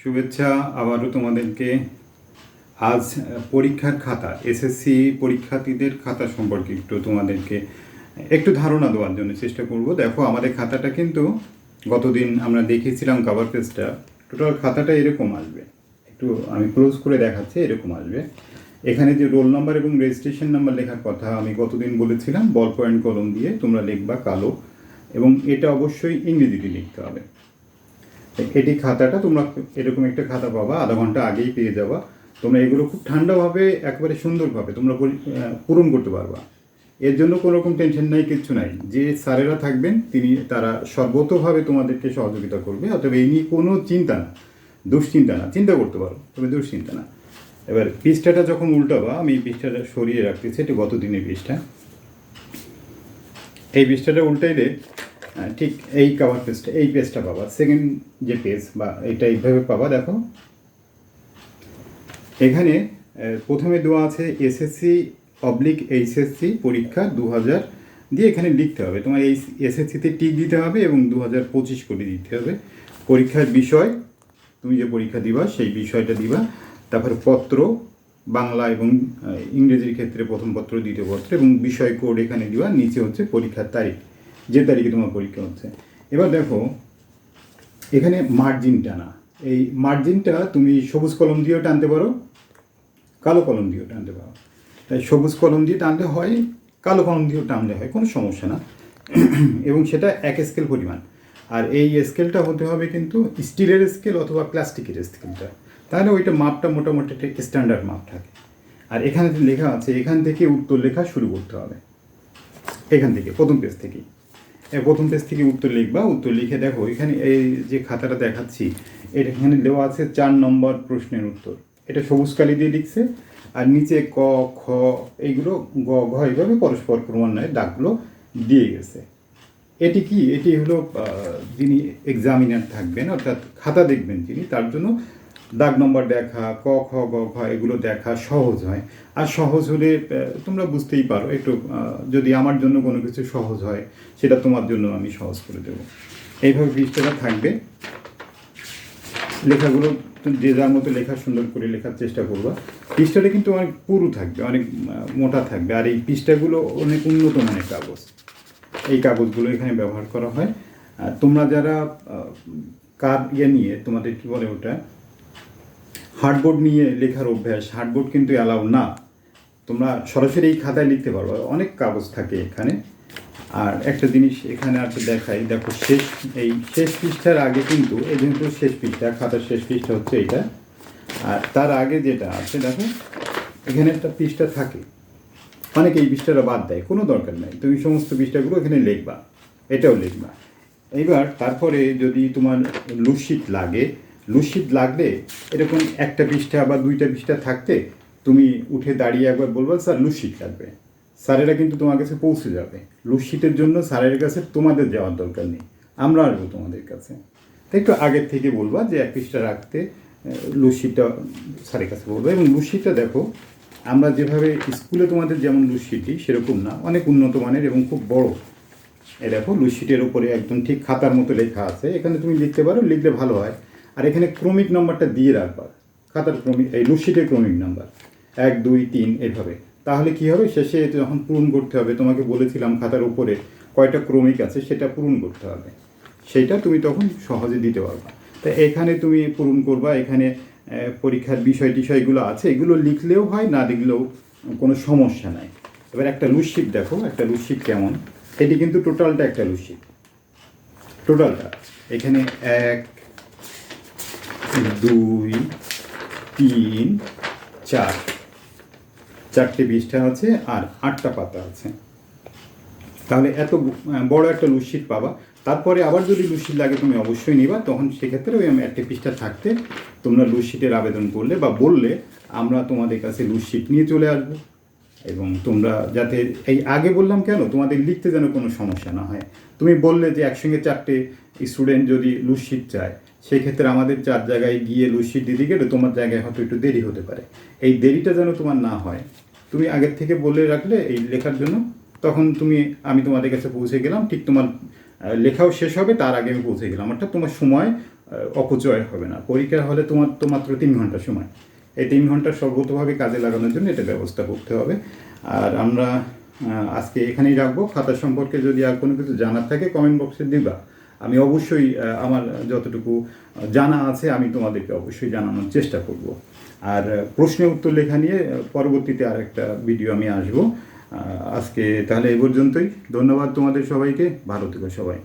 শুভেচ্ছা আবারও তোমাদেরকে। আজ পরীক্ষার খাতা এসএসসি পরীক্ষার্থীদের খাতা সম্পর্কে একটু তোমাদেরকে, একটু ধারণা দেওয়ার জন্য চেষ্টা করব। দেখো, আমাদের খাতাটা কিন্তু গতদিন আমরা দেখিয়েছিলাম কাভার পেজটা টোটাল খাতাটা এরকম আসবে। একটু আমি ক্লোজ করে দেখাচ্ছি, এরকম আসবে। এখানে যে রোল নাম্বার এবং রেজিস্ট্রেশন নাম্বার লেখার কথা আমি গতদিন বলেছিলাম বল পয়েন্ট কলম দিয়ে তোমরা লিখবা কালো এবং এটা অবশ্যই ইংরেজিতে লিখতে হবে। এটি খাতাটা তোমরা এরকম একটা খাতা পাবা, আধা ঘণ্টা আগেই পেয়ে যাবা। তোমরা এগুলো খুব ঠান্ডাভাবে, একবারে সুন্দরভাবে তোমরা পরি- পূরণ করতে পারবা। এর জন্য কোনো রকম টেনশন নাই, কিচ্ছু নাই। যে স্যারেরা থাকবেন, তিনি, তারা সর্বতভাবে তোমাদেরকে সহযোগিতা করবে। অথবা এই নিয়ে কোনো চিন্তা না, দুশ্চিন্তা না, চিন্তা করতে পারো, তবে দুশ্চিন্তা না। এবার পৃষ্ঠাটা যখন উল্টাবা, আমি পৃষ্ঠাটা সরিয়ে রাখতেছি, এটা গত দিনের পৃষ্ঠা। এই পৃষ্ঠাটা উল্টাইলে ঠিক এই কাভার পেজটা এই পেজটা পাবা। সেকেন্ড যে পেজ বা এটা এইভাবে পাবা, দেখো। এখানে প্রথমে দেওয়া আছে এসএসসি অবলিক এইচএসসি পরীক্ষা দু হাজার দিয়ে এখানে লিখতে হবে। তোমার এই এসএসসিতে টিক দিতে হবে এবং দু হাজার পঁচিশ করে দিতে হবে। পরীক্ষার বিষয়, তুমি যে পরীক্ষা দিবা, সেই বিষয়টা দিবা। তারপর পত্র, বাংলা এবং ইংরেজির ক্ষেত্রে প্রথম পত্র, দ্বিতীয় পত্র এবং বিষয় কোড এখানে দিবা। নিচে হচ্ছে পরীক্ষার তারিখ। যে তারিখে তোমার পরীক্ষা হচ্ছে। এবার দেখো, এখানে মার্জিন টানা এই মার্জিনটা তুমি সবুজ কলম দিয়েও টানতে পারো, কালো কলম দিয়েও টানতে পারো। তাই সবুজ কলম দিয়ে টানলে হয়, কালো কলম দিয়েও টানলে হয়, কোনো সমস্যা না। এবং সেটা এক স্কেল পরিমাণ। আর এই স্কেলটা হতে হবে কিন্তু স্টিলের স্কেল অথবা প্লাস্টিকের স্কেলটা তাহলে ওইটা মাপটা মোটামুটি একটা স্ট্যান্ডার্ড মাপ থাকে। আর এখানে লেখা আছে, এখান থেকে উত্তর লেখা শুরু করতে হবে। এখান থেকে, প্রথম পেজ থেকেই। প্রথম পেজ থেকে উত্তর লিখবা উত্তর লিখে দেখো, এখানে এই যে খাতাটা দেখাচ্ছি, এটা এখানে দেওয়া আছে চার নম্বর প্রশ্নের উত্তর। এটা সবুজ কালি দিয়ে লিখছে, আর নিচে ক, খ, এইগুলো গ, ঘ এইভাবে পরস্পর ক্রমান্বয়ে দাগগুলো দিয়ে গেছে। এটি কি? এটি হলো যিনি এক্সামিনার থাকবেন, অর্থাৎ খাতা দেখবেন যিনি তার জন্য দাগ নম্বর দেখা, ক, খ, গ, ঘ এগুলো দেখা সহজ হয়। আর সহজ হলে তোমরা বুঝতেই পারো, একটু যদি আমার জন্য কোনো কিছু সহজ হয়, সেটা তোমার জন্য আমি সহজ করে দেবো। এইভাবে পৃষ্ঠাটা থাকবে। লেখাগুলো যে যার মতো লেখা সুন্দর করে লেখার চেষ্টা করবা। পৃষ্ঠাটা কিন্তু অনেক পুরু থাকবে, অনেক মোটা থাকবে। আর এই পৃষ্ঠাগুলো অনেক উন্নত মানের কাগজ। এই কাগজগুলো এখানে ব্যবহার করা হয়। তোমরা যারা কার ইয়ে নিয়ে তোমাদের কি বলে ওটা? হার্ডবোর্ড নিয়ে লেখার অভ্যাস, হার্ডবোর্ড কিন্তু অ্যালাউ না। তোমরা সরাসরি এই খাতায় লিখতে পারো, অনেক কাগজ থাকে এখানে। আর একটা জিনিস এখানে আর দেখাই, দেখো শেষ, এই শেষ পৃষ্ঠার আগে কিন্তু, এই যেহেতু শেষ পৃষ্ঠা, খাতার শেষ পৃষ্ঠা হচ্ছে এটা। আর তার আগে যেটা আছে, দেখো, এখানে একটা পৃষ্ঠা থাকে। অনেকে এই পৃষ্ঠাটা বাদ দেয়, কোনো দরকার নাই। তুমি সমস্ত পৃষ্ঠাগুলো এখানে লিখবা, এটাও লিখবা। এইবার তারপরে যদি তোমার লুসিট লাগে লুসিট লাগলে এরকম একটা পৃষ্ঠা বা দুইটা পৃষ্ঠা থাকতে তুমি উঠে দাঁড়িয়ে একবার বলব, স্যার লুসিট লাগবে। স্যারেরা কিন্তু তোমার কাছে পৌঁছে যাবে। লুসিটের জন্য স্যারের কাছে তোমাদের যাওয়ার দরকার নেই। আমরা আসব তোমাদের কাছে। তাই একটু আগের থেকে বলবা যে এক পৃষ্ঠা রাখতে লুসিটটা স্যারের কাছে বলব। এবং লুসিটটা দেখো, আমরা যেভাবে স্কুলে তোমাদের যেমন লুসিট সেরকম না। অনেক উন্নত মানের এবং খুব বড়। এ দেখো লুসিটের উপরে একদম ঠিক খাতার মতো লেখা আছে। এখানে তুমি লিখতে পারো, লিখলে ভালো হয়। আর এখানে ক্রমিক নাম্বারটা দিয়ে রাখবা। খাতার ক্রমিক, এই লুসিটের ক্রমিক নাম্বার। এক, দুই, তিন, এভাবে। তাহলে কি হবে? শেষে যখন পূরণ করতে হবে, তোমাকে বলেছিলাম খাতার উপরে কয়টা ক্রমিক আছে, সেটা পূরণ করতে হবে। সেইটা তুমি তখন সহজে দিতে পারবা। তা এখানে তুমি পূরণ করবা, এখানে পরীক্ষার বিষয় টিষয়গুলো আছে, এগুলো লিখলেও হয়, না লিখলেও কোনো সমস্যা নাই। এবার একটা লুসিট দেখো, একটা লুসিট কেমন? এটি কিন্তু টোটালটা একটা লুসিট টোটালটা। এখানে এক দুই, তিন, চার। চারটে পৃষ্ঠা আছে আর আটটা পাতা আছে। তাহলে এত বড় একটা লুসিট পাবা। তারপরে আবার যদি লুসিট লাগে তুমি অবশ্যই নিবা, তখন সেক্ষেত্রে ওই একটা পৃষ্ঠা থাকতে তোমরা লুসিটের আবেদন করলে বা বললে আমরা তোমাদের কাছে লুসিট নিয়ে চলে আসব। এবং তোমরা যাতে এই আগে বললাম কেন, তোমাদের লিখতে যেন কোনো সমস্যা না হয়। তুমি বললে যে একসঙ্গে চারটে স্টুডেন্ট যদি লুসিট চায় সেক্ষেত্রে আমাদের চার জায়গায় গিয়ে লুসিট দিতে গেলে তোমার জায়গায় হয়তো একটু দেরি হতে পারে। এই দেরিটা যেন তোমার না হয়, তুমি আগের থেকে বলে রাখলে এই লেখার জন্য, তখন তুমি, আমি তোমাদের কাছে পৌঁছে গেলাম, ঠিক তোমার লেখাও শেষ হবে, তার আগে আমি পৌঁছে গেলাম। অর্থাৎ তোমার সময় অপচয় হবে না। পরীক্ষা হলে তোমার তো মাত্র তিন ঘণ্টা সময়। এই তিন ঘণ্টা সর্বতভাবে কাজে লাগানোর জন্য এটা ব্যবস্থা করতে হবে। আর আমরা আজকে এখানেই রাখব। খাতা সম্পর্কে যদি আর কোনো কিছু জানার থাকে কমেন্ট বক্সে দিবা। আমি অবশ্যই আমার যতটুকু জানা আছে, আমি তোমাদেরকে অবশ্যই জানানোর চেষ্টা করব। আর প্রশ্নে উত্তর লেখা নিয়ে পরবর্তীতে আর একটা ভিডিও আমি আসব। আজকে তাহলে এ পর্যন্তই। ধন্যবাদ তোমাদের সবাইকে। ভালো থেকো সবাই।